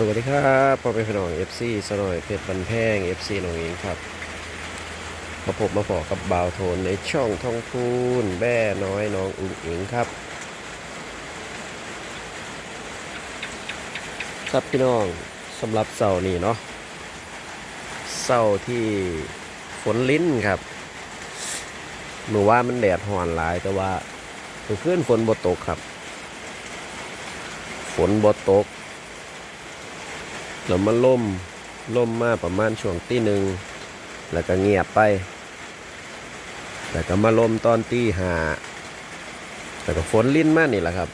สวัสดีครับพ่อเป็นพี่น้อง FC สนอยเพชรบันแพง FC น้องเองครับมาพบมาพอกับบ่าวโทนในช่องท่องพูนแบ่น้อยน้องอุ้งอิงครับ ครับพี่น้องสำหรับเสาร์นี้เนาะเสาร์ที่ฝนลิ้นครับหนูว่ามันแดดห่อนหลายแต่ว่าเมื่อคืนฝนบ่ตกครับ ฝนบ่ตก แล้วมันล่มล่มมาประมาณช่วงตีหนึ่งแล้วก็เงียบไป แล้วก็มาล่มตอนตีหาแล้วก็ฝนลิ้นมากนี่แหละครับ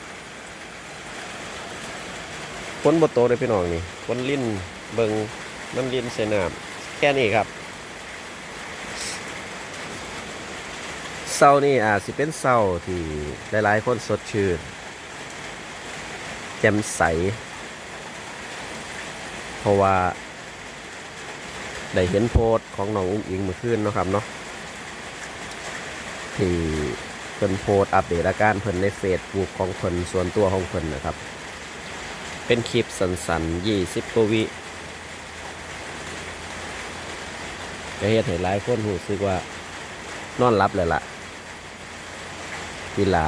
ฝนบโตเลยพี่น้องนี่ฝนลิ้นเบิงมันลิ้นใส่น้ำแค่นี้ครับเศร้านี่อาจสิเป็นเศร้าที่หลายๆคนสดชื่นแจ่มใส เพราะว่าได้เห็นโพสต์ของน้องอุ้งอิงเมื่อคืนเนาะครับเนาะที่เพิ่นโพสต์อัปเดตอาการเพิ่นในเฟซบุ๊กของเพิ่นส่วนตัวของเพิ่นนะครับ เป็นคลิปสั้นๆ20กว่าวิก็เฮ็ดให้หลายคนรู้สึกว่านอนหลับเลยล่ะเวลา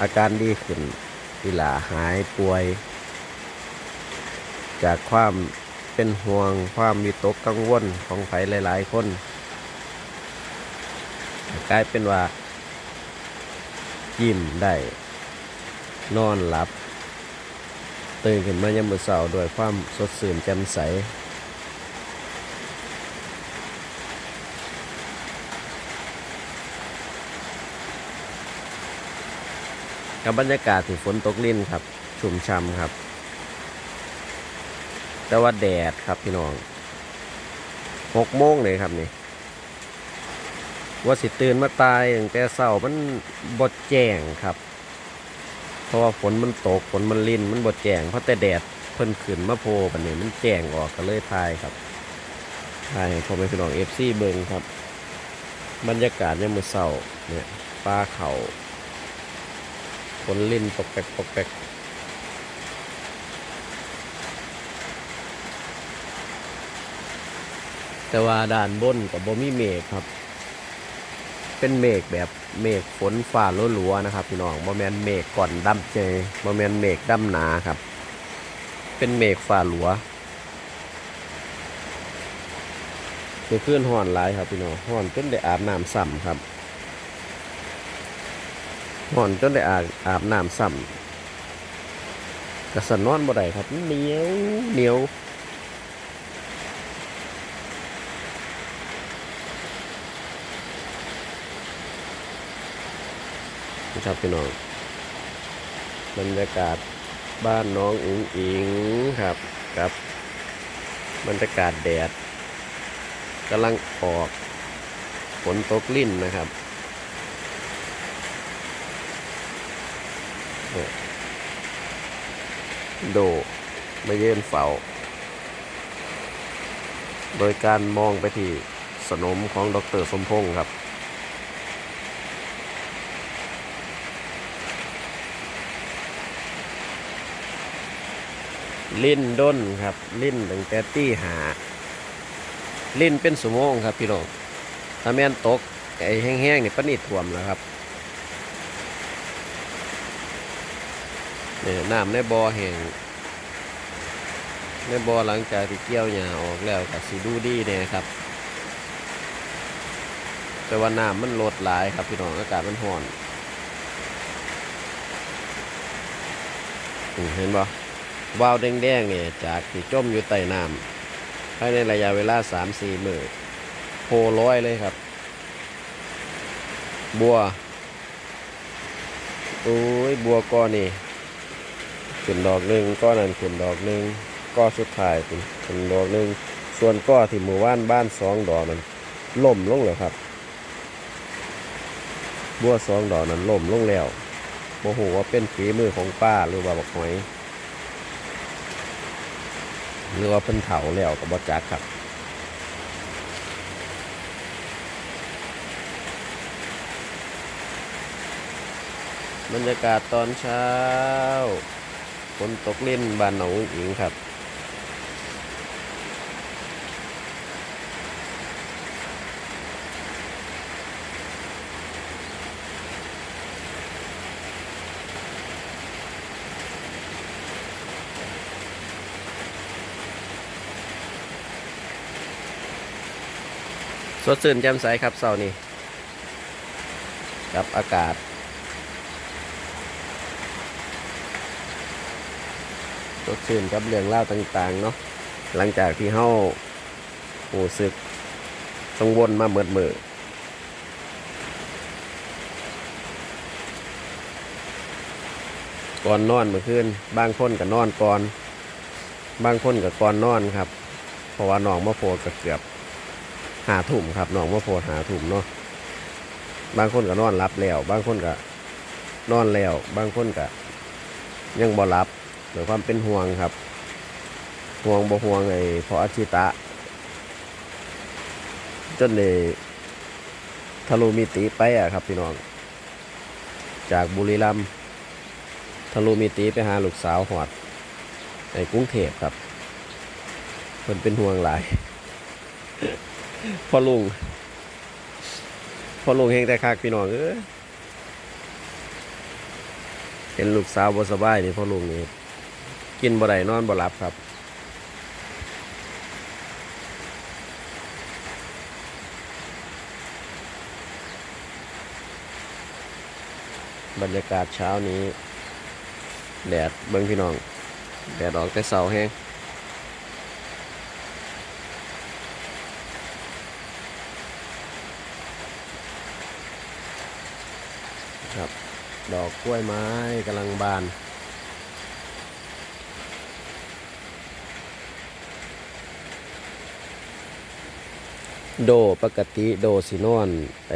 อาการดีขึ้นเวลาหายป่วย จากความเป็นห่วงความวิตกกังวลของใครหลาย ๆ คนกลายเป็นว่า ยิ้มได้ นอนหลับ ตื่นขึ้นมายามมื้อเช้าด้วยความสดชื่นแจ่มใสกับบรรยากาศที่ฝนตกลิ่นครับ ชุ่มช่ำครับ แต่ว่าแดดครับพี่น้องหกโมงเลยครับนี่ว่าสิตื่นมาตายตั้งแต่เช้ามันบดแจ้งครับ เพราะว่าฝนมันตกฝนมันลินมันบดแจ้งเพราะแต่แดดเพิ่นขึ้นมาโพปันนี้มันแจ้งออกก็เลยทายครับทายให้พ่อแม่พี่น้องเอฟซีเบิงครับ บรรยากาศยามมื้อเช้าเนี่ยฟ้าเขาฝนลินปกแปกปกแปก แต่ว่าด้านบนกับบ่มีเมฆครับ เป็นเมฆแบบเมฆฝนฟ้าลัวๆนะครับพี่น้องบ่แมนเมฆก่อนดำเจบ่แมนเมฆดำหนาครับ เป็นเมฆฟ้าหลัวเมื่อคืนห้อนหลายครับพี่น้องห้อนจนได้อาบน้ำซ้ำครับห้อนจนได้อาบอาบน้ำซ้ำกระสันนอนบ่ได้ครับเหนียวเหนียว นะครับพี่น้องบรรยากาศบ้านน้องอุ๋งอิงครับครับ บรรยากาศแดดกำลังออกฝนตกลิ่นนะครับโดมาเยืนเฝ้า โดยการมองไปที่สนมของดรสมพงศ์ครับ ลิ้นด้นครับ ลิ้นตั้งแต่ตีหา ลิ้นเป็นสมองครับพี่น้องถ้าแม่นตกไอ้แห้งๆนี่ปนิดท่วมแล้วครับเนี่ยน้ำในบ่อแห้งในบ่อหลังจากที่เกี่ยวหญ้าออกแล้วก็สิดูดีแน่ครับ แต่ว่าน้ำมันลดหลายครับพี่น้องอากาศมันร้อนเห็นบ่ วาวแดงๆเนี่ยจากที่จมอยู่ใต้น้ำภายในระยะเวลา3-4มสี่มือโพร้อยเลยครับ บัวโอ้ยบัวก้อนนี่ขึ้นดอกหนึ่งก้อนนั้นขึ้นดอกหนึ่งก้อสุดท้ายขึ้นดอกหนึ่งส่วนก้อที่หมู่บ้านบ้านสองดอกนั้นล่มลงแล้วครับ บัวสองดอกนั้นล่มลงแล้วโมโหว่าเป็นฝีมือของป้าหรือว่าบอกหอย หรือว่าเพิ่นเขาแล้วกับบอจักครับบรรยากาศตอนเช้าฝนตกเล่นบ้านหนองอิงครับ สดชื่นแจ่มใสครับเสาร์นี้กับอากาศ สดชื่นกับเรื่องเล่าต่างๆ เนาะหลังจากที่เฮาหูสึกกังวลมาเมิดมือก่อนนอนเมื่อคืนบางคนก็นอนก่อน บางคนก็ก่อนนอนครับ เพราะว่าน้องมะโพดก็เกือบ หาถุ่มครับน้องมาโพดหาถุ่มเนาะบางคนก็นอนรับแล้ว บางคนก็นอนแล้ว บางคนก็ยังบ่รับหรือความเป็นห่วงครับ ห่วงบ่ห่วงไอ้พออาชิตะ จนเลยทะลุมิติไปอะครับพี่น้อง จากบุรีรัมย์ทะลุมิติไปหาลูกสาวหอดในกรุงเทพครับเพิ่นเป็นห่วงหลาย พ่อลุงพ่อลุงเฮงแต่คักพี่น้องเอ้ยเห็นลูกสาวบ่สบายนี่พ่อลุงนี่กินบ่ได้นอนบ่หลับครับบรรยากาศเช้านี้ แดดเบิ่งพี่น้อง แดดออกแต่เสาแห้ง ครับ ดอกกล้วยไม้กำลังบานโดปกติโดสินอนไอ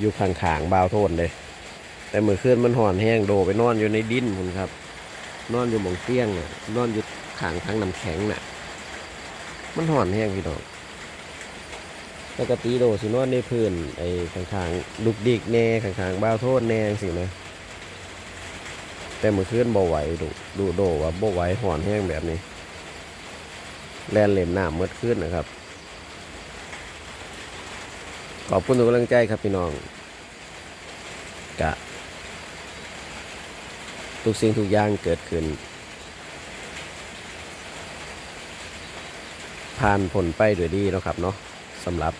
อยู่ข้างๆบาวโทนเลย แต่เมื่อคืนมันห่อนแห้งโดไปนอนอยู่ในดินคุณครับ นอนอยู่หมองเตี้ยงน่ะนอนอยู่ข้างทั้งน้ำแข็งน่ะ มันห่อนแห้งพี่น้อง ปกติโดสินอนในพื้นไอ้ข้างๆลูกดิกแน่ข้างๆบาโทนแน่สินะแต่เมื่อคืนบ่ไหวดูดูโดว่าบ่ไหวห่อนแห้งแบบนี้ แลนเล่นน้ำเมื่อคืนนะครับ ขอบคุณทุกกำลังใจครับพี่น้องกะทุกสิ่งทุกอย่างเกิดขึ้น ผ่านผลไปด้วยดีนะครับเนาะสำหรับ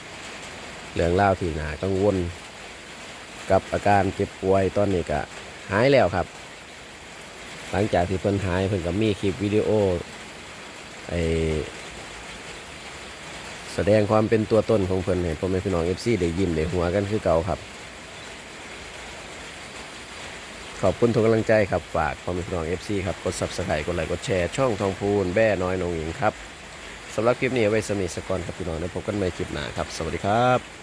เรื่องเล่าที่นากังวล กับอาการเจ็บป่วยตอนนี้ก็หายแล้วครับ หลังจากที่เพิ่นหายเพิ่นก็มีคลิปวิดีโอไอแสดงความเป็นตัวตนของเพิ่นให้พ่อแม่พี่น้องเอฟซีได้ยิ้มได้หัวกันคือเก่าครับ ขอบคุณทุกกำลังใจครับ ฝากพ่อแม่พี่น้องเอฟซีครับ กด subscribe กดไลค์กดแชร์ช่องทองพูนแบ่น้อยนงหญิงครับสำหรับคลิปนี้ไว้สมิสกอนครับพี่น้องแล้วพบกันใหม่คลิปหน้าครับ สวัสดีครับ